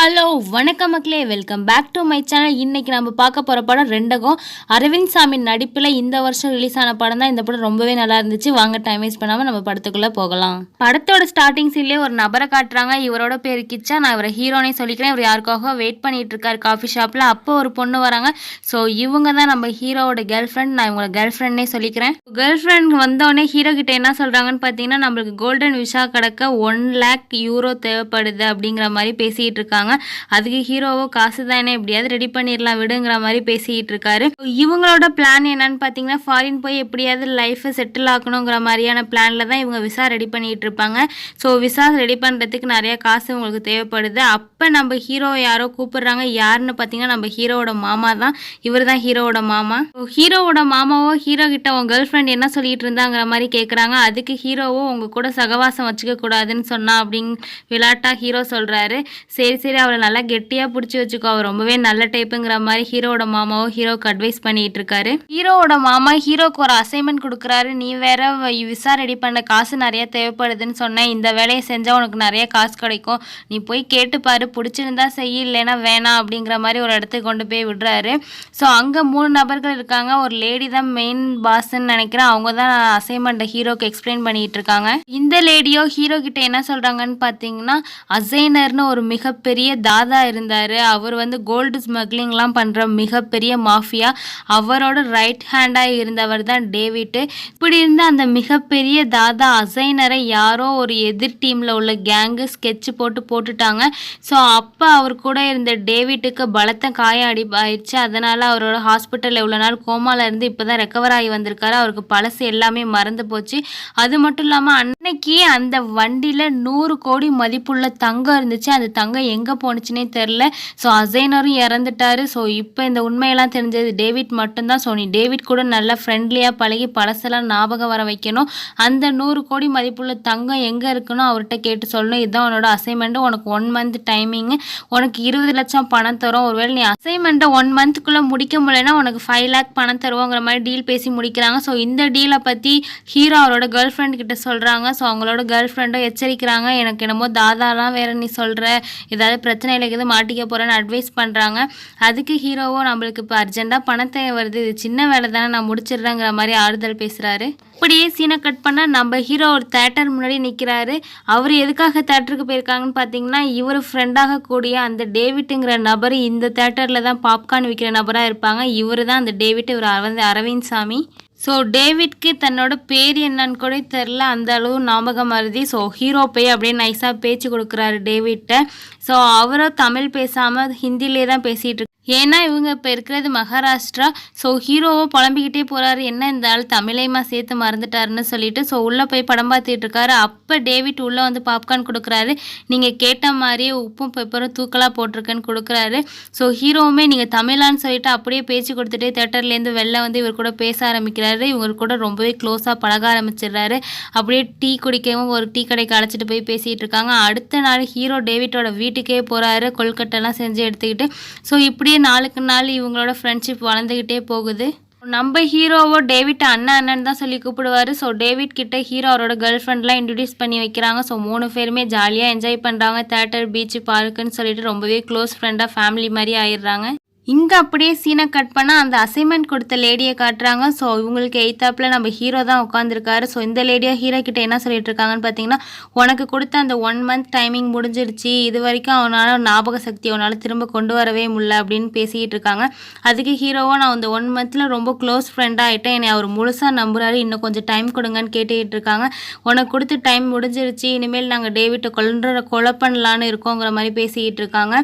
Hello வணக்கம் மக்களே. Welcome back to my channel இன்னைக்கு நம்ம பார்க்க போகிற படம் ரெண்டகம். அரவிந்த் சாமி நடிப்பில் இந்த வருஷம் ரிலீஸ் ஆன படம் தான் இந்த படம் ரொம்பவே நல்லா இருந்துச்சு. வாங்க டைம் வேஸ்ட் பண்ணாமல் நம்ம படத்துக்குள்ளே போகலாம். படத்தோட ஸ்டார்டிங் சீன்லேயே ஒரு நபரை காட்டுறாங்க. இவரோட பேர் கிச்சா. நான் இவரை ஹீரோனே சொல்லிக்கிறேன். இவர் யாருக்காக வெயிட் பண்ணிட்டு இருக்காரு காஃபி ஷாப்பில் அப்போ ஒரு பொண்ணு வராங்க. ஸோ இவங்க தான் நம்ம ஹீரோவோட கேர்ள் ஃப்ரெண்ட் நான் இவங்களோட கேர்ள் ஃப்ரெண்ட்னே சொல்லிக்கிறேன். கேர்ள் ஃப்ரெண்ட் வந்தோடனே ஹீரோ கிட்ட என்ன சொல்கிறாங்கன்னு பார்த்தீங்கன்னா நம்மளுக்கு கோல்டன் விஷா கிடக்க ஒன் லேக் யூரோ தேவைப்படுது அப்படிங்கிற மாதிரி பேசிகிட்டு இருக்காங்க. அதுக்கு ஹீரோவோ காசு தானே எப்படியாவது ரெடி பண்ணிடலாம் விடுங்கிற மாதிரி பேசிக்கிட்டு இருக்காரு இவங்களோட பிளான் என்னன்னு பார்த்தீங்கன்னா ஃபாரின் போய் எப்படியாவது லைஃப்பை செட்டில் ஆக்கணுங்கிற மாதிரியான பிளானில் தான் இவங்க விசா ரெடி பண்ணிகிட்டு இருப்பாங்க ஸோ விசா ரெடி பண்ணுறதுக்கு நிறைய காசு உங்களுக்கு தேவைப்படுது. அப்போ நம்ம ஹீரோவை யாரோ கூப்பிடுறாங்க யாருன்னு பார்த்தீங்கன்னா நம்ம ஹீரோவோட மாமா தான். இவர் தான் ஹீரோவோட மாமா. ஹீரோவோட மாமாவோ ஹீரோ கிட்ட உங்க கேர்ள் ஃப்ரெண்ட் என்ன சொல்லிட்டு இருந்தாங்கிற மாதிரி கேட்குறாங்க அதுக்கு ஹீரோவோ உங்க கூட சகவாசம் வச்சுக்க கூடாதுன்னு சொன்னா அப்படின்னு விளாட்டா ஹீரோ சொல்றாரு. சரி சரி அவளை நல்லா கெட்டியாக பிடிச்சி வச்சுக்கோ. அவள் ரொம்பவே நல்ல டைப்புங்கிற மாதிரி ஹீரோட மாமாவோ ஹீரோக்கு அட்வைஸ் பண்ணிகிட்டு இருக்காரு. ஹீரோவோட மாமா ஹீரோக்கு ஒரு அசைன்மெண்ட் கொடுக்குறாரு. நீ வேற விசா ரெடி பண்ண காசு நிறைய தேவைப்படுதுன்னு சொன்னேன் இந்த வேலையை செஞ்சால் உனக்கு நிறைய காசு கிடைக்கும். நீ போய் கேட்டு பாரு பிடிச்சிருந்தா செய்ய இல்லைன்னா வேணாம் அப்படிங்கிற மாதிரி ஒரு இடத்துக்கு கொண்டு போய் விடுறாரு. ஸோ அங்கே மூணு நபர்கள் இருக்காங்க. ஒரு லேடி தான் மெயின் பாஸ்ன்னு நினைக்கிறேன். அவங்க தான் அசைன்மெண்ட்டை ஹீரோக்கு எக்ஸ்பிளைன் பண்ணிகிட்டு இருக்காங்க. இந்த லேடியோ ஹீரோ கிட்ட என்ன சொல்கிறாங்கன்னு பார்த்தீங்கன்னா அசைனர்னு ஒரு மிகப்பெரிய தாதா இருந்தார். அவர் வந்து கோல்டு ஸ்மக்லிங்லாம் பண்ணுற மிகப்பெரிய மாஃபியா அவரோட ரைட் ஹேண்டாக இருந்தவர் தான் டேவிட்டு. இப்படி இருந்த அந்த மிகப்பெரிய தாதா அசைனரை யாரோ ஒரு எதிர் டீமில் உள்ள கேங்கு ஸ்கெட்ச் போட்டு போட்டுட்டாங்க. ஸோ அப்போ அவர் கூட இருந்த டேவிட்டுக்கு பலத்த காயம் அடி ஆயிடுச்சு அதனால் அவரோட ஹாஸ்பிட்டலில் இவ்வளோ நாள் கோமாவில் இருந்து இப்போ தான் ரெக்கவர் ஆகி வந்திருக்காரு. அவருக்கு பழசு எல்லாமே மறந்து போச்சு. அது மட்டும் இல்லாமல் அன்னைக்கு அந்த வண்டியில் நூறு கோடி மதிப்புள்ள தங்கம் இருந்துச்சு. அந்த தங்கம் எங்கே போணுச்சுனே தெரில ஸோ அசைனரும் இறந்துட்டாரு. ஸோ இப்போ இந்த உண்மையெல்லாம் தெரிஞ்சது டேவிட் மட்டும்தான். ஸோ நீ டேவிட் கூட நல்லா ஃப்ரெண்ட்லியாக பழகி பழசெல்லாம் ஞாபகம் வர வைக்கணும். அந்த நூறு கோடி மதிப்புள்ள தங்கம் எங்கே இருக்குன்னு அவர்கிட்ட கேட்டு சொல்லணும். இதுதான் உன்னோட அசைன்மெண்ட்டு உனக்கு ஒன் மந்த் டைமிங்கு உனக்கு இருபது லட்சம் பணம் தரும். ஒருவேளை நீ அசைன்மெண்ட்டை ஒன் மந்த்துக்குள்ளே முடிக்க முடியலன்னா உனக்கு ஃபைவ் லேக் பணம் தருவோங்கிற மாதிரி டீல் பேசி முடிக்கிறாங்க. ஸோ இந்த டீலை பற்றி ஹீரோ அவரோட கேர்ள் ஃப்ரெண்ட் கிட்ட சொல்கிறாங்க ஸோ அவங்களோட கேர்ள் ஃப்ரெண்டும் எச்சரிக்கிறாங்க. எனக்கு என்னமோ தாதாலாம் வேற நீ சொல்கிற ஏதாவது பிரச்சனையில் எதுவும் மாட்டிக்க போகிறேன்னு அட்வைஸ் பண்ணுறாங்க அதுக்கு ஹீரோவோ நம்மளுக்கு இப்போ அர்ஜென்ட்டாக பணத்தை வருது. இது சின்ன வேலை தானே நான் முடிச்சிடுறேங்கிற மாதிரி ஆறுதல் பேசுகிறாரு அப்படியே சீனை கட் பண்ணால் நம்ம ஹீரோ ஒரு தேட்டர் முன்னாடி நிற்கிறாரு அவர் எதுக்காக தேட்டருக்கு போயிருக்காங்கன்னு பார்த்தீங்கன்னா இவர் ஃப்ரெண்டாக கூடிய அந்த டேவிட்டுங்கிற நபர் இந்த தேட்டரில் தான் பாப்கார்ன் விற்கிற நபராக இருப்பாங்க. இவர் தான் அந்த டேவிட் இவர் அரவிந்த் அரவிந்த் சாமி. ஸோ டேவிட்க்கு தன்னோட பேர் என்னன்னு கூட தெரில அந்த அளவு ஞாபகம் மருதி ஸோ ஹீரோ போய் அப்படியே நைஸாக பேச்சு கொடுக்குறாரு டேவிட்ட ஸோ அவரும் தமிழ் பேசாமல் ஹிந்திலே தான் பேசிகிட்டு ஏன்னா இவங்க இப்போ இருக்கிறது மகாராஷ்டிரா. ஸோ ஹீரோவோ புலம்பிக்கிட்டே போகிறாரு என்ன இந்த ஆள் தமிழையுமா சேர்த்து மறந்துட்டாருன்னு சொல்லிட்டு ஸோ உள்ளே போய் படம் பார்த்துட்டு இருக்காரு. அப்போ டேவிட் உள்ளே வந்து பாப்கார்ன் கொடுக்குறாரு. நீங்கள் கேட்ட மாதிரியே உப்பும் பெப்பரும் தூக்கலாக போட்டிருக்கேன்னு கொடுக்குறாரு. ஸோ ஹீரோவுமே நீங்கள் தமிழான்னு சொல்லிட்டு அப்படியே பேச்சு கொடுத்துட்டே தேட்டர்லேருந்து வெளில வந்து இவர் கூட பேச ஆரம்பிக்கிறார். இவங்க கூட ரொம்பவே க்ளோஸாக பழக ஆரம்பிச்சிடுறாரு. அப்படியே டீ குடிக்கவும் ஒரு டீ கடைக்கு அழைச்சிட்டு போய் பேசிகிட்டு இருக்காங்க. அடுத்த நாள் ஹீரோ டேவிட்டோட வீட்டுக்கே போகிறாரு கொல்கட்டெல்லாம் செஞ்சு எடுத்துக்கிட்டு. ஸோ இப்படியே நாளுக்கு நாள் இவங்களோட ஃப்ரெண்ட்ஷிப் வளர்ந்துக்கிட்டே போகுது. நம்ம ஹீரோவோ டேவிட் அண்ணன் அண்ணன் தான் சொல்லி கூப்பிடுவார். ஸோ டேவிட் கிட்ட ஹீரோ அவரோட கேர்ள் ஃப்ரெண்ட்லாம் இன்ட்ரடியூஸ் பண்ணி வைக்கிறாங்க. ஸோ மூணு பேருமே ஜாலியாக என்ஜாய் பண்ணுறாங்க தேட்டர் பீச் பார்க்குன்னு சொல்லிட்டு ரொம்பவே க்ளோஸ் ஃப்ரெண்டாக ஃபேமிலி மாதிரி ஆயிடுறாங்க. இங்கே அப்படியே சீனை கட் பண்ணால் அந்த அசைன்மெண்ட் கொடுத்த லேடியை காட்டுறாங்க. ஸோ இவங்களுக்கு எய்த்தாப்பில் நம்ம ஹீரோ தான் உட்காந்துருக்காரு ஸோ இந்த லேடியாக ஹீரோ கிட்ட என்ன சொல்லிட்டு இருக்காங்கன்னு பார்த்தீங்கன்னா உனக்கு கொடுத்த அந்த ஒன் மந்த் டைமிங் முடிஞ்சிருச்சு. இது வரைக்கும் அவனால் ஞாபக சக்தி அவனால் திரும்ப கொண்டு வரவே முடியல அப்படின்னு பேசிக்கிட்டு இருக்காங்க. அதுக்கு ஹீரோவோ நான் அந்த ஒன் மந்தில் ரொம்ப க்ளோஸ் ஃப்ரெண்டாக ஆகிட்டேன் என்னை அவர் முழுசாக நம்புறாரு. இன்னும் கொஞ்சம் டைம் கொடுங்கன்னு கேட்டுக்கிட்டு இருக்காங்க. உனக்கு கொடுத்து டைம் முடிஞ்சிருச்சு. இனிமேல் நாங்கள் டேவிட்டை கொல்ற கொலை பண்ணலான்னு இருக்கோங்கிற மாதிரி பேசிக்கிட்டு இருக்காங்க.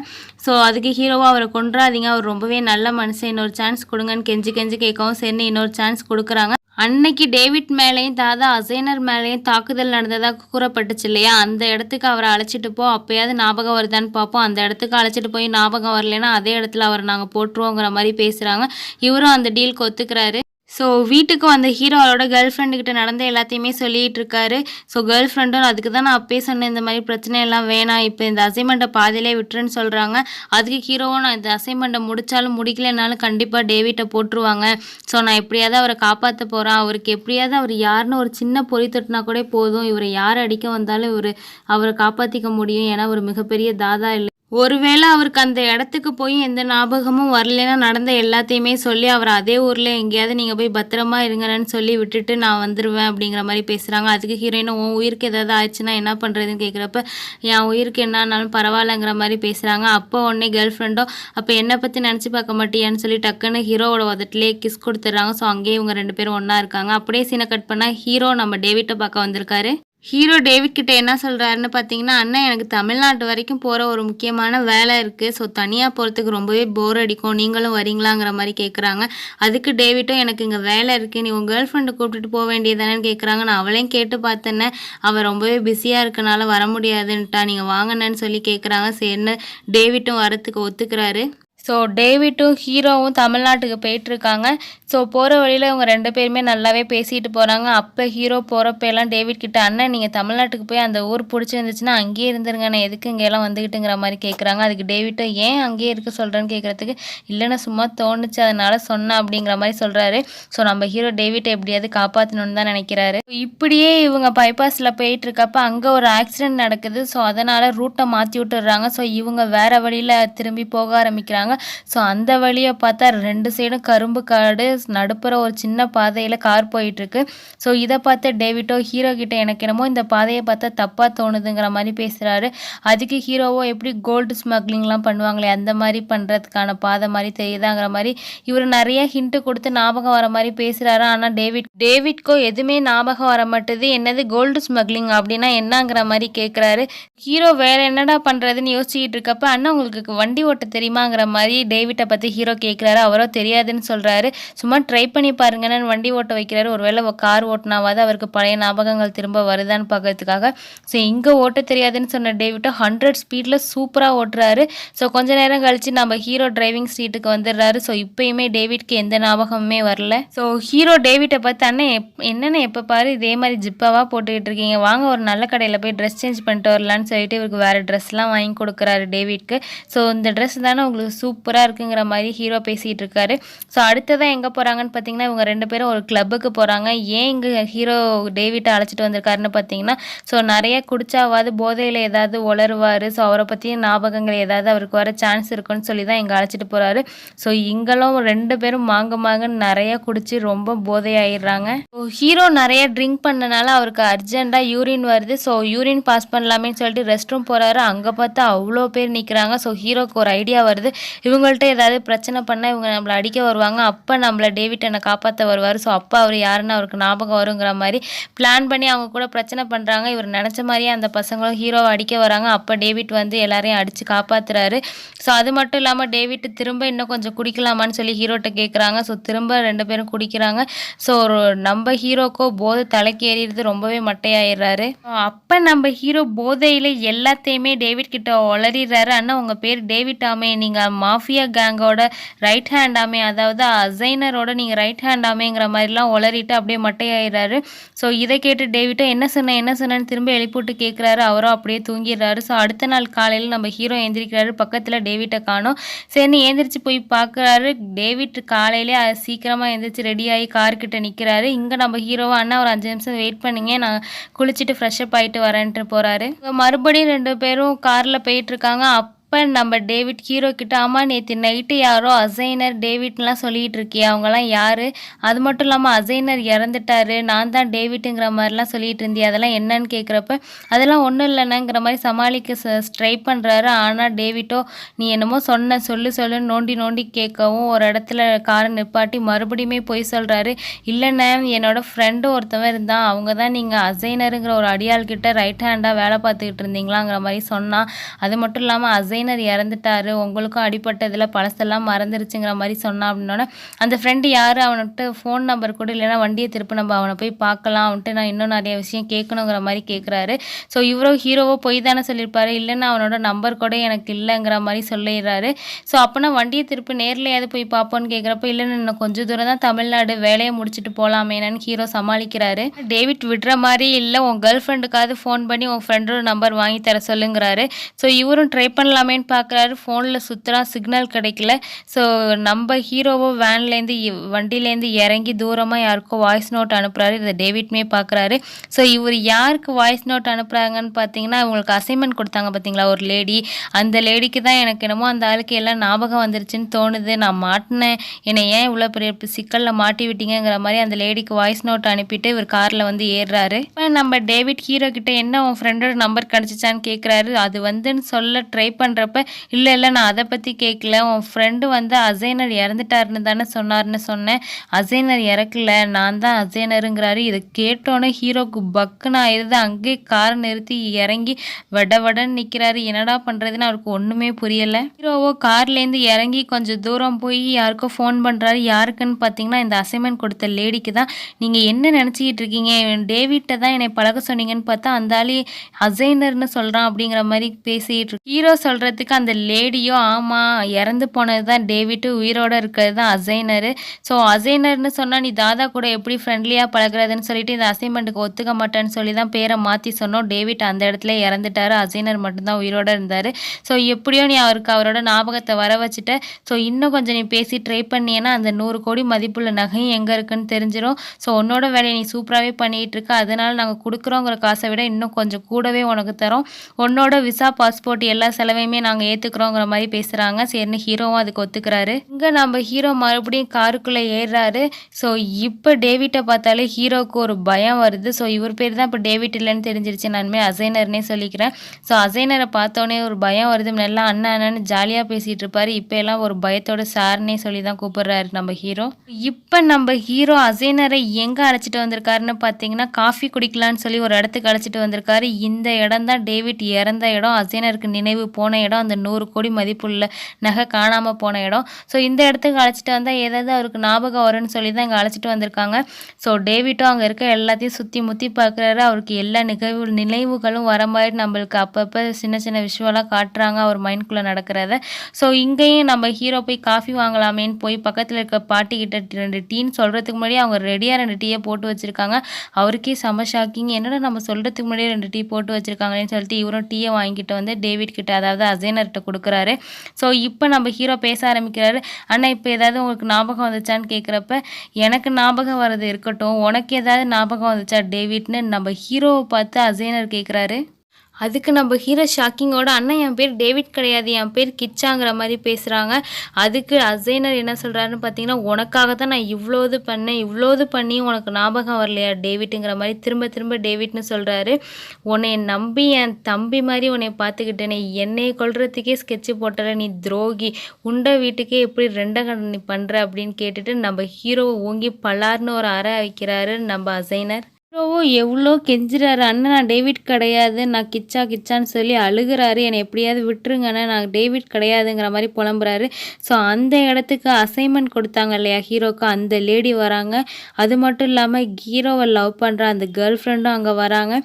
ஸோ அதுக்கு ஹீரோவாக அவரை கொன்றாதீங்க. அவர் ரொம்பவே நல்ல மனுஷன் இன்னொரு சான்ஸ் கொடுங்கன்னு கெஞ்சி கெஞ்சி கேட்கவும் சரி இன்னொரு சான்ஸ் கொடுக்குறாங்க. அன்னைக்கு டேவிட் மேலேயும் தாதா அசைனர் மேலேயும் தாக்குதல் நடந்ததாக கூறப்பட்டுச்சு இல்லையா? அந்த இடத்துக்கு அவரை அழைச்சிட்டு போ அப்போயாவது ஞாபகம் வருதான்னு பார்ப்போம். அந்த இடத்துக்கு அழைச்சிட்டு போய் ஞாபகம் வரலைன்னா அதே இடத்துல அவரை நாங்கள் போட்டுருவோங்கிற மாதிரி பேசுகிறாங்க இவரும் அந்த டீலுக்கு ஒத்துக்கிறாரு. ஸோ வீட்டுக்கு வந்த ஹீரோ அவரோட கேர்ள் ஃப்ரெண்டு கிட்ட நடந்த எல்லாத்தையுமே சொல்லிகிட்டு இருக்காரு. ஸோ கேர்ள் ஃப்ரெண்டும் அதுக்கு தான் நான் அப்பயே சொன்னேன் இந்த மாதிரி பிரச்சனை எல்லாம் வேணாம் இப்போ இந்த அசைன்மெண்ட்டை பாதியிலே விட்டுருன்னு சொல்கிறாங்க அதுக்கு ஹீரோவும் நான் இந்த அசைன்மெண்ட்டை முடித்தாலும் முடிக்கலைனாலும் கண்டிப்பாக டேவிட்டை போட்டுருவாங்க. ஸோ நான் எப்படியாவது அவரை காப்பாற்ற போகிறேன் அவருக்கு எப்படியாவது அவர் யாருன்னு ஒரு சின்ன பொறி தொட்டினா கூட போதும். இவரை யார் அடிக்க வந்தாலும் இவர் அவரை காப்பாற்றிக்க முடியும். ஏன்னா ஒரு மிகப்பெரிய தாதா இல்லை ஒருவேளை அவருக்கு அந்த இடத்துக்கு போய் எந்த ஞாபகமும் வரலைன்னா நடந்த எல்லாத்தையுமே சொல்லி அவர் அதே ஊரில் எங்கேயாவது நீங்கள் போய் பத்திரமா இருங்கன்னு சொல்லி விட்டுட்டு நான் வந்துடுவேன் அப்படிங்கிற மாதிரி பேசுகிறாங்க அதுக்கு ஹீரோயினும் உன் உயிருக்கு ஏதாவது ஆச்சுன்னா என்ன பண்ணுறதுன்னு கேட்குறப்ப என் உயிருக்கு என்ன ஆனாலும் பரவாயில்லங்கிற மாதிரி பேசுகிறாங்க அப்போ உடனே கேர்ள் ஃப்ரெண்டோ அப்போ என்னை பற்றி நினச்சி பார்க்க மாட்டியான்னு சொல்லி டக்குன்னு ஹீரோவோட உதட்டிலே கிஸ் கொடுத்துட்றாங்க. ஸோ அங்கேயே இவங்க ரெண்டு பேரும் ஒன்றா இருக்காங்க. அப்படியே சீனை கட் பண்ணால் ஹீரோ நம்ம டேவிட்டை பார்க்க வந்திருக்காரு. ஹீரோ டேவிட்கிட்ட என்ன சொல்கிறாருன்னு பார்த்தீங்கன்னா அண்ணன் எனக்கு தமிழ்நாட்டு வரைக்கும் போகிற ஒரு முக்கியமான வேலை இருக்குது ஸோ தனியாக போகிறதுக்கு ரொம்பவே போர் அடிக்கும். நீங்களும் வரீங்களாங்கிற மாதிரி கேட்குறாங்க அதுக்கு டேவிட்டும் எனக்கு இங்கே வேலை இருக்குது நீ உங்கள் கேர்ள் ஃப்ரெண்டு கூப்பிட்டுட்டு போக வேண்டியதானேன்னு கேட்குறாங்க நான் அவளையும் கேட்டு பார்த்தேன்னே அவள் ரொம்பவே பிஸியாக இருக்கனால வர முடியாதுன்ட்டா. நீங்கள் வாங்கினேன்னு சொல்லி கேட்குறாங்க சரின்னு டேவிட்டும் வரத்துக்கு ஒத்துக்கிறாரு. ஸோ டேவிட்டும் ஹீரோவும் தமிழ்நாட்டுக்கு போயிட்டுருக்காங்க. ஸோ போகிற வழியில் இவங்க ரெண்டு பேருமே நல்லாவே பேசிட்டு போகிறாங்க அப்போ ஹீரோ போகிறப்ப எல்லாம் டேவிட் கிட்ட அண்ணன் நீங்கள் தமிழ்நாட்டுக்கு போய் அந்த ஊர் பிடிச்சிருந்துச்சுன்னா அங்கேயே இருந்துருங்க. நான் எதுக்கு இங்கெல்லாம் வந்துக்கிட்டுங்கிற மாதிரி கேட்குறாங்க அதுக்கு டேவிட்டும் ஏன் அங்கேயே இருக்க சொல்கிறேன்னு கேட்குறதுக்கு இல்லைன்னு சும்மா தோணுச்சு. அதனால சொன்னேன் அப்படிங்கிற மாதிரி சொல்கிறாரு ஸோ நம்ம ஹீரோ டேவிட்டை எப்படியாவது காப்பாற்றணும்னு தான் நினைக்கிறாரு. இப்படியே இவங்க பைபாஸில் போயிட்டு இருக்கப்ப அங்கே ஒரு ஆக்சிடென்ட் நடக்குது. ஸோ அதனால் ரூட்டை மாற்றி விட்டுடுறாங்க. ஸோ இவங்க வேறு வழியில் திரும்பி போக ஆரம்பிக்கிறாங்க. ஸோ அந்த வழியை பார்த்தா ரெண்டு சைடும் கரும்பு காடு நடுப்புற ஒரு சின்ன பாதையில் கார் போயிட்டுருக்கு. ஸோ இதை பார்த்து டேவிட்டோ ஹீரோ கிட்ட எனக்கு என்னமோ இந்த பாதையை பார்த்தா தப்பாக தோணுதுங்கிற மாதிரி பேசுகிறாரு அதுக்கு ஹீரோவோ எப்படி கோல்டு ஸ்மக்லிங்லாம் பண்ணுவாங்களே அந்த மாதிரி பண்ணுறதுக்கான பாதை மாதிரி தெரியுதாங்கிற மாதிரி இவர் நிறைய ஹிண்ட்டு கொடுத்து ஞாபகம் வர மாதிரி பேசுகிறாரு ஆனால் டேவிட் டேவிட்கோ எதுவுமே ஞாபகம் வர மாட்டுது. என்னது கோல்டு ஸ்மக்லிங் அப்படின்னா என்னங்கிற மாதிரி கேட்குறாரு ஹீரோ வேற என்னடா பண்ணுறதுன்னு யோசிச்சுக்கிட்டு இருக்கப்ப அண்ணா உங்களுக்கு வண்டி ஓட்ட தெரியுமாங்கிற மாதிரி டேவிட்டை பற்றி ஹீரோ கேட்குறாரு அவரோ தெரியாதுன்னு சொல்கிறாரு சும்மா ட்ரை பண்ணி பாருங்கன்னு வண்டி ஓட்ட வைக்கிறாரு. ஒருவேளை கார் ஓட்டினாவது அவருக்கு பழைய ஞாபகங்கள் திரும்ப வருதான்னு பார்க்கறதுக்காக ஸோ இங்கே ஓட்ட தெரியாதுன்னு சொன்ன டேவிட்டோ ஹண்ட்ரட் ஸ்பீடில் சூப்பராக ஓட்டுறாரு. ஸோ கொஞ்ச நேரம் கழித்து நம்ம ஹீரோ டிரைவிங் சீட்டுக்கு வந்துடுறாரு. ஸோ இப்போயுமே டேவிட்க்கு எந்த ஞாபகமுமே வரல. ஸோ ஹீரோ டேவிட்டை பார்த்து அண்ணன் எப் என்னென்ன எப்போ பாரு? இதே மாதிரி ஜிப்பாவாக போட்டுக்கிட்டு இருக்கீங்க. வாங்க ஒரு நல்ல கடையில் போய் ட்ரெஸ் சேஞ்ச் பண்ணிட்டு வரலான்னு சொல்லிட்டு இவருக்கு வேறு ட்ரெஸ்லாம் வாங்கி கொடுக்குறாரு டேவிட்க்கு. ஸோ இந்த ட்ரெஸ் தானே உங்களுக்கு சூப்பராக இருக்குங்கிற மாதிரி ஹீரோ பேசிகிட்டு இருக்காரு. ஸோ அடுத்ததான் எங்கே போகிறாங்கன்னு பார்த்தீங்கன்னா இவங்க ரெண்டு பேரும் ஒரு கிளப்புக்கு போகிறாங்க ஏன் இங்கே ஹீரோ டேவிட்டை அழைச்சிட்டு வந்திருக்காருன்னு பார்த்தீங்கன்னா ஸோ நிறைய குடிச்சாவாது போதையில் ஏதாவது உளருவார் ஸோ அவரை பற்றிய ஞாபகங்கள் ஏதாவது அவருக்கு வர சான்ஸ் இருக்குன்னு சொல்லி தான் இங்கே அழைச்சிட்டு போகிறாரு ஸோ இங்கெல்லாம் ரெண்டு பேரும் மாங்க மாங்கன்னு நிறைய குடிச்சு ரொம்ப போதையாயிடுறாங்க. ஸோ ஹீரோ நிறைய ட்ரிங்க் பண்ணனால அவருக்கு அர்ஜென்ட்டாக யூரின் வருது. ஸோ யூரின் பாஸ் பண்ணலாமேன்னு சொல்லிட்டு ரெஸ்ட் ரூம் போகிறாரு அங்கே பார்த்தா அவ்வளோ பேர் நிற்கிறாங்க ஸோ ஹீரோக்கு ஒரு ஐடியா வருது. இவங்கள்ட்ட ஏதாவது பிரச்சனை பண்ணால் இவங்க நம்மளை அடிக்க வருவாங்க. அப்போ நம்மளை டேவிட் என்னை காப்பாற்ற வருவார். ஸோ அப்போ அவர் யாருன்னு அவருக்கு ஞாபகம் வருங்கிற மாதிரி பிளான் பண்ணி அவங்க கூட பிரச்சனை பண்ணுறாங்க இவர் நினச்ச மாதிரியே அந்த பசங்களும் ஹீரோவை அடிக்க வராங்க. அப்போ டேவிட் வந்து எல்லாரையும் அடித்து காப்பாற்றுறாரு ஸோ அது மட்டும் இல்லாமல் டேவிட் திரும்ப இன்னும் கொஞ்சம் குடிக்கலாமான்னு சொல்லி ஹீரோட்ட கேட்குறாங்க ஸோ திரும்ப ரெண்டு பேரும் குடிக்கிறாங்க. ஸோ ஒரு நம்ம ஹீரோக்கோ போதை தலைக்கு ஏறிடுது. ரொம்பவே மட்டையாயிடுறாரு. அப்போ நம்ம ஹீரோ போதையில் எல்லாத்தையுமே டேவிட் கிட்ட உளறிடுறாரு அண்ணா உங்கள் பேர் டேவிட் ஆமே. நீங்கள் மாஃபியா கேங்கோட ரைட் ஹேண்டாமே அதாவது அசைனரோட நீங்கள் ரைட் ஹேண்டாமேங்கிற மாதிரிலாம் உளறிட்டு அப்படியே மட்டையாயிடுறாரு ஸோ இதை கேட்டு டேவிட்டோ என்ன சொன்ன என்ன சொன்னேன்னு திரும்ப எழுப்பிவிட்டு கேட்குறாரு அவரும் அப்படியே தூங்கிடுறாரு. ஸோ அடுத்த நாள் காலையில் நம்ம ஹீரோ எந்திரிக்கிறாரு. பக்கத்தில் டேவிட்டை காணும். சரின்னு எந்திரிச்சு போய் பார்க்குறாரு டேவிட் காலையிலே சீக்கிரமாக எந்திரிச்சு ரெடி ஆகி கார்கிட்ட நிற்கிறாரு இங்கே நம்ம ஹீரோவை அண்ணா ஒரு அஞ்சு நிமிஷம் வெயிட் பண்ணுங்க. நான் குளிச்சுட்டு ஃப்ரெஷ்அப் ஆகிட்டு வரேன்ட்டு போகிறாரு மறுபடியும் ரெண்டு பேரும் காரில் போயிட்டுருக்காங்க அப் அப்போ நம்ம டேவிட் ஹீரோ கிட்ட அம்மா நேற்று நைட்டு யாரோ அசைனர் டேவிட்லாம் சொல்லிகிட்டு இருக்கியே அவங்களாம் யார்? அது மட்டும் இல்லாமல் அசைனர் இறந்துட்டாரு நான் தான் டேவிட்டுங்கிற மாதிரிலாம் சொல்லிகிட்டு இருந்தேன் அதெல்லாம் என்னன்னு கேட்குறப்ப அதெல்லாம் ஒன்றும் இல்லைனாங்கிற மாதிரி சமாளிக்க ட்ரை பண்ணுறாரு ஆனால் டேவிட்டோ நீ என்னமோ சொன்ன சொல்லு சொல்லு நோண்டி நோண்டி கேட்கவும் ஒரு இடத்துல காரை நிப்பாட்டி மறுபடியுமே போய் சொல்கிறாரு இல்லைண்ணே என்னோட ஃப்ரெண்டு ஒருத்தவன் இருந்தான் அவங்க தான் நீங்கள் அசைனருங்கிற ஒரு அடியாள் கிட்ட ரைட் ஹேண்டாக வேலை பார்த்துக்கிட்டு இருந்தீங்களாங்கிற மாதிரி சொன்னான். அது மட்டும் இல்லாமல் அசை டிசைனர் இறந்துட்டாரு உங்களுக்கும் அடிப்பட்டதில் பழசெல்லாம் மறந்துருச்சுங்கிற மாதிரி சொன்னான் அப்படின்னோடனே அந்த ஃப்ரெண்டு யார்? அவன்கிட்ட ஃபோன் நம்பர் கூட இல்லைன்னா வண்டியை திருப்பி நம்ம அவனை போய் பார்க்கலாம் அவன்ட்டு நான் இன்னும் நிறைய விஷயம் கேட்கணுங்கிற மாதிரி கேட்குறாரு ஸோ இவரோ ஹீரோவோ போய் தானே சொல்லியிருப்பாரு இல்லைன்னா அவனோட நம்பர் கூட எனக்கு இல்லைங்கிற மாதிரி சொல்லிடுறாரு. ஸோ அப்போனா வண்டியை திருப்பி நேர்லையாவது போய் பார்ப்போன்னு கேட்குறப்ப இல்லைன்னு இன்னும் கொஞ்சம் தூரம் தான் தமிழ்நாடு வேலையை முடிச்சுட்டு போகலாமேனு ஹீரோ சமாளிக்கிறாரு. டேவிட் விடுற மாதிரி இல்லை உன் கேர்ள் ஃப்ரெண்டுக்காவது ஃபோன் பண்ணி உன் ஃப்ரெண்டோட நம்பர் வாங்கி தர சொல்லுங்கிறாரு. ஸோ இவரும் ட்ரை பண்ணலாம் கமெண்ட் பார்க்குறாரு. ஃபோனில் சுற்றுறான் சிக்னல் கிடைக்கல. ஸோ நம்ம ஹீரோவோ வேன்லேருந்து வண்டியிலேருந்து இறங்கி தூரமாக யாருக்கோ வாய்ஸ் நோட் அனுப்புகிறாரு இதை டேவிட்மே பார்க்குறாரு. ஸோ இவர் யாருக்கு வாய்ஸ் நோட் அனுப்புகிறாங்கன்னு பார்த்தீங்கன்னா அவங்களுக்கு அசைன்மெண்ட் கொடுத்தாங்க பார்த்தீங்களா ஒரு லேடி அந்த லேடிக்கு தான் எனக்கு என்னமோ அந்த ஆளுக்கு எல்லாம் ஞாபகம் வந்துருச்சுன்னு தோணுது. நான் மாட்டினேன். என்னை ஏன் இவ்வளோ பெரிய சிக்கலில் மாட்டி விட்டீங்கிற மாதிரி அந்த லேடிக்கு வாய்ஸ் நோட் அனுப்பிட்டு இவர் காரில் வந்து ஏறுறாரு. இப்போ நம்ம டேவிட் ஹீரோ கிட்ட என்ன உன் ஃப்ரெண்டோட நம்பர் கிடச்சிச்சான்னு கேட்குறாரு அது வந்துன்னு சொல்ல ட்ரை பண்ணுறப்ப இல்லை இல்லை நான் அதை பற்றி கேட்கல உன் ஃப்ரெண்டு வந்து அசைனர் இறந்துட்டாருன்னு தானே சொன்னார்னு சொன்னேன். அசைனர் இறக்கல. நான் தான் அசைனருங்கிறாரு. இதை கேட்டோன்னே ஹீரோக்கு பக்குன்னு ஆயிடுது அங்கேயே காரை நிறுத்தி இறங்கி வட வடன்னு நிற்கிறாரு என்னடா பண்ணுறதுன்னு அவருக்கு ஒன்றுமே புரியலை. ஹீரோவோ கார்லேருந்து இறங்கி கொஞ்சம் தூரம் போய் யாருக்கோ ஃபோன் பண்ணுறாரு யாருக்குன்னு பார்த்தீங்கன்னா இந்த அசைன்மெண்ட் கொடுத்த லேடிக்கு தான். நீங்கள் என்ன நினச்சிக்கிட்டு இருக்கீங்க? டேவிட்டை தான் என்னை பழக சொன்னீங்கன்னு பார்த்தா அந்த ஆளி அசைனர்னு சொல்கிறான் அப்படிங்கிற மாதிரி பேசிகிட்டு ஹீரோ சொல்கிற சொல்கிறதுக்கு அந்த லேடியோ ஆமாம் இறந்து போனது தான் டேவிட்டு உயிரோட இருக்கிறது தான் அசைனரு. ஸோ அசைனர்னு சொன்னால் நீ தாதா கூட எப்படி ஃப்ரெண்ட்லியாக பழகுறதுன்னு சொல்லிட்டு இந்த அசைன்மெண்ட்டுக்கு ஒத்துக்க மாட்டேன்னு சொல்லி தான் பேரை மாற்றி சொன்னோம். டேவிட் அந்த இடத்துல இறந்துட்டாரு. அசைனர் மட்டும்தான் உயிரோடு இருந்தார். ஸோ எப்படியோ நீ அவருக்கு அவரோட ஞாபகத்தை வர வச்சுட்ட. ஸோ இன்னும் கொஞ்சம் நீ பேசி ட்ரை பண்ணியேன்னா அந்த நூறு கோடி மதிப்புள்ள நகையும் எங்கே இருக்குன்னு தெரிஞ்சிடும் ஸோ உன்னோட வேலையை நீ சூப்பராகவே பண்ணிகிட்டு இருக்க அதனால் நாங்கள் கொடுக்குறோங்கிற காசை விட இன்னும் கொஞ்சம் கூடவே உனக்கு தரோம். உன்னோட விசா பாஸ்போர்ட் எல்லா செலவையுமே நாங்கள் ஏற்றுக்குறோங்கிற மாதிரி பேசுகிறாங்க சரின்னு ஹீரோவும் அதுக்கு ஒத்துக்கிறாரு. இங்கே நம்ம ஹீரோ மறுபடியும் காருக்குள்ளே ஏறுறாரு. ஸோ இப்போ டேவிட்டை பார்த்தாலே ஹீரோவுக்கு ஒரு பயம் வருது. ஸோ இவர் பேர் தான் இப்போ டேவிட் இல்லைன்னு தெரிஞ்சிருச்சு. நானுமே அசைனர்னே சொல்லிக்கிறேன். ஸோ அசைனரை பார்த்தோன்னே ஒரு பயம் வருது. நல்லா அண்ணன் அண்ணன்னு ஜாலியாக பேசிகிட்டு இருப்பார். இப்போ எல்லாம் ஒரு பயத்தோட சார்னே சொல்லி தான் கூப்பிடுறாரு நம்ம ஹீரோ. இப்போ நம்ம ஹீரோ அசைனரை எங்கே அழைச்சிட்டு வந்திருக்காருன்னு பார்த்தீங்கன்னா காஃபி குடிக்கலான்னு சொல்லி ஒரு இடத்துக்கு அழைச்சிட்டு வந்திருக்காரு. இந்த இடம் தான் டேவிட் இறந்த இடம். அசைனருக்கு நினைவு போன இடம் அந்த நூறு கோடி மதிப்புள்ள நகை காணாமல் போன இடம். ஸோ இந்த இடத்துக்கு அழைச்சிட்டு வந்தால் ஏதாவது அவருக்கு ஞாபகம் வரும்னு சொல்லி தான் இங்கே அழைச்சிட்டு வந்திருக்காங்க. ஸோ டேவிட்டும் அங்கே இருக்க எல்லாத்தையும் சுற்றி முற்றி பார்க்குறாரு. அவருக்கு எல்லா நிகழ்வு நினைவுகளும் வர மாதிரி நம்மளுக்கு அப்பப்போ சின்ன சின்ன விஷுவலாக காட்டுறாங்க. அவர் மைண்ட்குள்ளே நடக்கிறத. ஸோ இங்கேயும் நம்ம ஹீரோ போய் காஃபி வாங்கலாமேன்னு போய் பக்கத்தில் இருக்க பாட்டி கிட்ட ரெண்டு டீன்னு சொல்கிறதுக்கு முன்னாடியே அவங்க ரெடியாக ரெண்டு டீயை போட்டு வச்சுருக்காங்க. அவருக்கே செம ஷாக்கிங். என்னடா நம்ம சொல்கிறதுக்கு முன்னாடியே ரெண்டு டீ போட்டு வச்சுருக்காங்களேன்னு சொல்லிட்டு இவரும் டீயை வாங்கிட்டு வந்து டேவிட் கிட்ட அதாவது அசேனர்கிட்ட கொடுக்குறாரு. ஸோ இப்போ நம்ம ஹீரோ பேச ஆரம்பிக்கிறாரு. அண்ணா இப்போ ஏதாவது உங்களுக்கு ஞாபகம் வந்துச்சான்னு கேட்குறப்ப எனக்கு ஞாபகம் வர்றது இருக்கட்டும். உனக்கு ஏதாவது ஞாபகம் வந்துச்சா டேவிட்னு நம்ம ஹீரோவை பார்த்து அசைனர் கேட்குறாரு அதுக்கு நம்ம ஹீரோ ஷாக்கிங்கோட அண்ணன் என் பேர் டேவிட் கிடையாது என் பேர் கிச்சாங்கிற மாதிரி பேசுகிறாங்க அதுக்கு அசைனர் என்ன சொல்கிறாருன்னு பார்த்தீங்கன்னா உனக்காக தான் நான் இவ்வளோ இது பண்ணேன் இவ்வளோ இது பண்ணி உனக்கு ஞாபகம் வரலையா டேவிட்டுங்கிற மாதிரி திரும்ப திரும்ப டேவிட்னு சொல்கிறாரு உன்னை நம்பி என் தம்பி மாதிரி உன்னை பார்த்துக்கிட்டேனே என்னை கொள்றதுக்கே ஸ்கெட்சு போட்டுற நீ துரோகி உண்ட வீட்டுக்கே எப்படி ரெண்டை கடன் நீ பண்ணுற அப்படின்னு கேட்டுட்டு நம்ம ஹீரோவை ஓங்கி பலார்னு ஒரு அறை வைக்கிறாரு நம்ம அசைனர். ஹீரோவோ எவ்வளோ கெஞ்சுறாரு. அண்ணன் நான் டேவிட் கிடையாது. நான் கிச்சா கிச்சான்னு சொல்லி அழுகிறாரு. என்னை எப்படியாவது விட்டுருங்கண்ணே நான் டேவிட் கிடையாதுங்கிற மாதிரி புலம்புறாரு. ஸோ அந்த இடத்துக்கு அசைன்மெண்ட் கொடுத்தாங்க இல்லையா ஹீரோக்கு? அந்த லேடி வராங்க. அது மட்டும் இல்லாமல் ஹீரோவை லவ் பண்ணுற அந்த கேர்ள் ஃப்ரெண்டும் அங்கே வராங்க.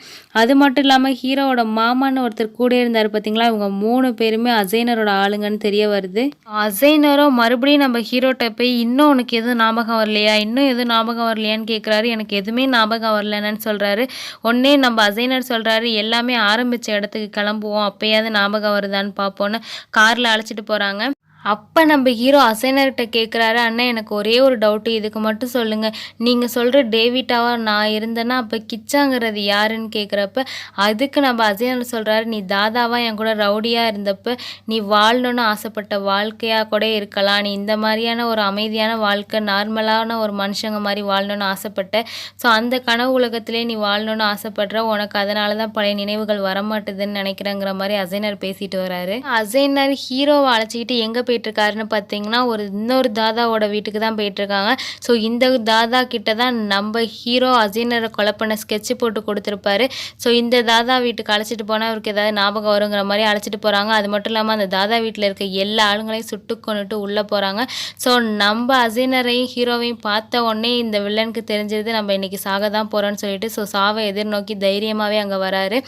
அது மட்டும் இல்லாமல் ஹீரோவோட மாமான்னு ஒருத்தர் கூட இருந்தார் பார்த்தீங்களா இவங்க மூணு பேருமே அசைனரோட ஆளுங்கன்னு தெரிய வருது. அசைனரோ மறுபடியும் நம்ம ஹீரோட்ட போய் இன்னும் உனக்கு எதுவும் ஞாபகம் வரலையா? இன்னும் எதுவும் ஞாபகம் வரலையான்னு கேட்குறாரு எனக்கு எதுவுமே ஞாபகம் வரல என்னன்னு சொல்கிறாரு ஒன்றே நம்ம அசைனர் சொல்கிறாரு எல்லாமே ஆரம்பித்த இடத்துக்கு கிளம்புவோம் அப்போயாவது ஞாபகம் வருதான்னு பார்ப்போன்னு காரில் அழைச்சிட்டு போகிறாங்க அப்போ நம்ம ஹீரோ அசைனர்கிட்ட கேட்குறாரு அண்ணன் எனக்கு ஒரே ஒரு டவுட்டு இதுக்கு மட்டும் சொல்லுங்கள் நீங்கள் சொல்கிற டேவிட்டாவாக நான் இருந்தேன்னா அப்போ கிச்சாங்கிறது யாருன்னு கேட்குறப்ப அதுக்கு நம்ம அசைனர் சொல்கிறாரு நீ தாதாவாக என் கூட ரவுடியாக இருந்தப்ப நீ வாழணும்னு ஆசைப்பட்ட வாழ்க்கையாக கூட இருக்கலாம். நீ இந்த மாதிரியான ஒரு அமைதியான வாழ்க்கை நார்மலான ஒரு மனுஷங்க மாதிரி வாழணும்னு ஆசைப்பட்ட. ஸோ அந்த கனவு உலகத்திலே நீ வாழணும்னு ஆசைப்படுற உனக்கு அதனால தான் பழைய நினைவுகள் வரமாட்டுதுன்னு நினைக்கிறேங்கிற மாதிரி அசைனர் பேசிட்டு வராரு. அசைனர் ஹீரோவை அழைச்சிக்கிட்டு எங்கே போயிட்டுருக்காருன்னு பார்த்தீங்கன்னா ஒரு இன்னொரு தாதாவோட வீட்டுக்கு தான் போயிட்டுருக்காங்க. ஸோ இந்த தாதா கிட்ட தான் நம்ம ஹீரோ அசீனரை கொலை பண்ண ஸ்கெட்சு போட்டு கொடுத்துருப்பாரு. ஸோ இந்த தாதா வீட்டுக்கு அழைச்சிட்டு போனால் அவருக்கு ஏதாவது ஞாபகம் வருங்கிற மாதிரி அழைச்சிட்டு போகிறாங்க அது மட்டும் இல்லாமல் அந்த தாதா வீட்டில் இருக்க எல்லா ஆளுங்களையும் சுட்டு கொண்டுட்டு உள்ளே போகிறாங்க ஸோ நம்ம அசீனரையும் ஹீரோவையும் பார்த்த உடனே இந்த வில்லனுக்கு தெரிஞ்சிருது நம்ம இன்றைக்கி சாக தான் போகிறோன்னு சொல்லிட்டு ஸோ சாவை எதிர்நோக்கி தைரியமாகவே அங்கே வராரு.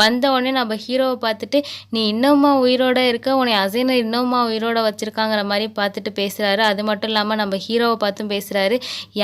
வந்த உடனே நம்ம ஹீரோவை பார்த்துட்டு நீ இன்னுமா உயிரோட இருக்க? உன்னை அசீனர் இன்னுமா உயிரோட வச்சுருக்காங்கிற மாதிரி பார்த்துட்டு பேசுகிறாரு அது மட்டும் இல்லாமல் நம்ம ஹீரோவை பார்த்தும் பேசுகிறாரு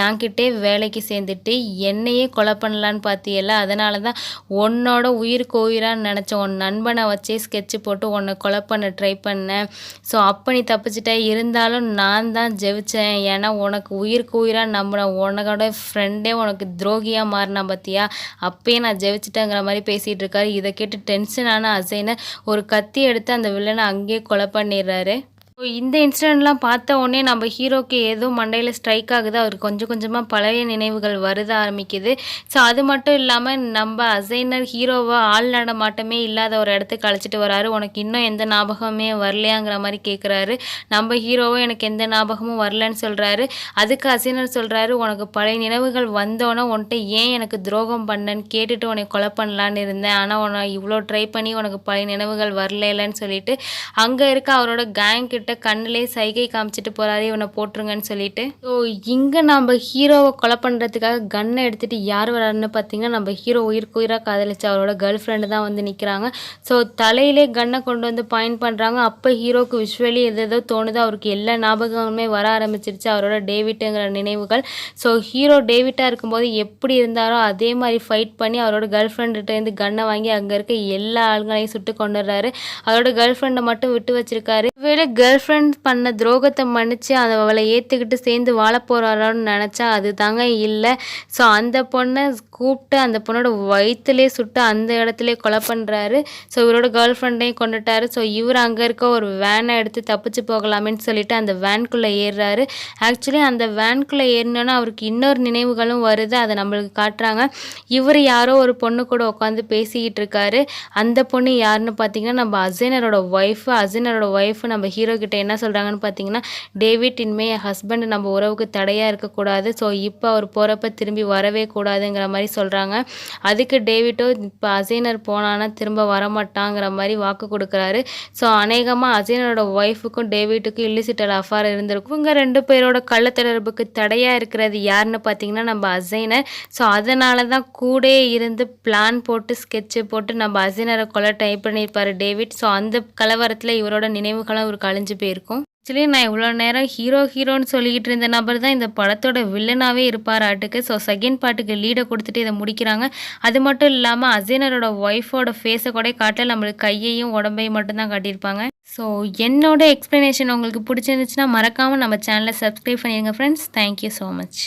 என்கிட்டே வேலைக்கு சேர்ந்துட்டு என்னையே கொலை பண்ணலான்னு பார்த்தியல்ல. அதனால தான் உன்னோட உயிருக்கு உயிரான்னு நினச்ச உன் நண்பனை வச்சே ஸ்கெட்சு போட்டு உன்னை கொலை பண்ண ட்ரை பண்ணேன் ஸோ அப்போ நீ தப்பிச்சிட்ட. இருந்தாலும் நான் தான் ஜெபிச்சேன் ஏன்னா உனக்கு உயிருக்கு உயிராக நம்பின உனக்கோட ஃப்ரெண்டே உனக்கு துரோகியாக மாறினா பார்த்தியா அப்பயே நான் ஜெயிச்சிட்டேங்கிற மாதிரி பேசிகிட்டு இருக்காரு. இதை கேட்டு டென்ஷனான அசைனை ஒரு கத்தி எடுத்து அந்த வில்லனை அங்கேயே கொலை பண்ணிடுறாரு. ஸோ இந்த இன்சிடெண்ட்லாம் பார்த்த உடனே நம்ம ஹீரோக்கு ஏதோ மண்டையில் ஸ்ட்ரைக் ஆகுது. அவர் கொஞ்சம் கொஞ்சமாக பழைய நினைவுகள் வருத ஆரம்பிக்குது. ஸோ அது மட்டும் இல்லாமல் நம்ம அசைனர் ஹீரோவை ஆள் நடமாட்டமே இல்லாத ஒரு இடத்துக்கு அழைச்சிட்டு வராரு. உனக்கு இன்னும் எந்த ஞாபகமே வரலையாங்கிற மாதிரி கேட்குறாரு நம்ம ஹீரோவும் எனக்கு எந்த ஞாபகமும் வரலன்னு சொல்கிறாரு அதுக்கு அசைனர் சொல்கிறாரு உனக்கு பழைய நினைவுகள் வந்தோன்னே உன்கிட்ட ஏன் எனக்கு துரோகம் பண்ணேன்னு கேட்டுட்டு உனக்கு கொலை பண்ணலான்னு இருந்தேன். ஆனால் உன்னை இவ்வளோ ட்ரை பண்ணி உனக்கு பழைய நினைவுகள் வரலன்னு சொல்லிட்டு அங்கே இருக்க அவரோட கேங் கிட்ட கண்ணிலே சைகை காமிச்சிட்டு போகிறாரு இவனை போட்டுருங்கன்னு சொல்லிட்டு. ஸோ இங்கே நம்ம ஹீரோவை கொலை பண்ணுறதுக்காக கன்னை எடுத்துகிட்டு யார் வராருன்னு பார்த்தீங்கன்னா நம்ம ஹீரோ உயிருக்கு உயிராக காதலிச்சு அவரோட கேர்ள் ஃப்ரெண்டு தான் வந்து நிற்கிறாங்க ஸோ தலையிலே கன்னை கொண்டு வந்து பாயிண்ட் பண்ணுறாங்க அப்போ ஹீரோக்கு விஷுவலி எது எதோ தோணுது அவருக்கு எல்லா ஞாபகங்களுமே வர ஆரம்பிச்சிருச்சு அவரோட டேவிட்டுங்கிற நினைவுகள். ஸோ ஹீரோ டேவிட்டாக இருக்கும்போது எப்படி இருந்தாரோ அதே மாதிரி ஃபைட் பண்ணி அவரோட கேர்ள் ஃப்ரெண்டுகிட்டேருந்து கன்னை வாங்கி அங்கே இருக்க எல்லா ஆளுங்களையும் சுட்டு கொண்டுடுறாரு. அவரோட கேர்ள் ஃப்ரெண்டை மட்டும் விட்டு வச்சிருக்காரு. வேலை கேர்ள் கேர்ள் ஃப்ரெண்ட் பண்ண துரோகத்தை மன்னிச்சு அதை அவளை ஏற்றுக்கிட்டு சேர்ந்து வாழ போகிறாரான்னு நினச்சா அது தாங்க இல்லை. ஸோ அந்த பொண்ணை கூப்பிட்டு அந்த பொண்ணோட வயிற்றுலே சுட்டு அந்த இடத்துல கொலை பண்ணுறாரு ஸோ இவரோட கேர்ள் ஃப்ரெண்டையும் கொண்டுட்டாரு. ஸோ இவர் அங்கே இருக்க ஒரு வேனை எடுத்து தப்பிச்சு போகலாமேன்னு சொல்லிட்டு அந்த வேன்குள்ளே ஏறுறாரு. ஆக்சுவலி அந்த வேன்குள்ளே ஏறினோன்னா அவருக்கு இன்னொரு நினைவுகளும் வருது. அதை நம்மளுக்கு காட்டுறாங்க. இவர் யாரோ ஒரு பொண்ணு கூட உட்காந்து பேசிக்கிட்டு இருக்காரு. அந்த பொண்ணு யாருன்னு பார்த்தீங்கன்னா நம்ம அசைனரோட ஒய்ஃபு அசைனரோட ஒய்ஃபு நம்ம ஹீரோ கிட்ட என்ன சொல்கிறாங்கன்னு பார்த்தீங்கன்னா டேவிட் இனிமேல் என் ஹஸ்பண்ட் நம்ம உறவுக்கு தடையாக இருக்கக்கூடாது. ஸோ இப்போ அவர் போகிறப்ப திரும்பி வரவே கூடாதுங்கிற மாதிரி சொல்கிறாங்க அதுக்கு டேவிட்டோ இப்போ அசைனர் போனான்னா திரும்ப வரமாட்டாங்கிற மாதிரி வாக்கு கொடுக்குறாரு. ஸோ அநேகமாக அசைனரோட ஒய்ஃபுக்கும் டேவிட்டுக்கும் இல்லிசிட்டல் அஃபார் இருந்திருக்கும். இவங்க ரெண்டு பேரோட கள்ளத்தொடர்புக்கு தடையாக இருக்கிறது யாருன்னு பார்த்தீங்கன்னா நம்ம அசைனர். ஸோ அதனால தான் கூட இருந்து பிளான் போட்டு ஸ்கெட்சு போட்டு நம்ம அசைனரை கொலை டைப் பண்ணியிருப்பார் டேவிட். ஸோ அந்த கலவரத்தில் இவரோட நினைவுகளும் இவருக்கு அழிஞ்சு போயிருக்கும். ஆக்சுவலி நான் இவ்வளோ நேரம் ஹீரோ ஹீரோன்னு சொல்லிக்கிட்டு இருந்த நபர் தான் இந்த படத்தோட வில்லனாகவே இருப்பார் ஆட்டுக்கு. ஸோ செகண்ட் பாட்டுக்கு லீடை கொடுத்துட்டு இதை முடிக்கிறாங்க. அது மட்டும் இல்லாமல் அசைனரோட ஒய்ஃபோட ஃபேஸை கூட காட்டல நம்மளுக்கு கையையும் உடம்பையும் மட்டும்தான் காட்டியிருப்பாங்க. ஸோ என்னோட எக்ஸ்ப்ளனேஷன் உங்களுக்கு பிடிச்சிருந்துச்சுன்னா மறக்காமல் நம்ம சேனலை சப்ஸ்கிரைப் பண்ணிடுங்க ஃப்ரெண்ட்ஸ் தேங்க்யூ ஸோ மச்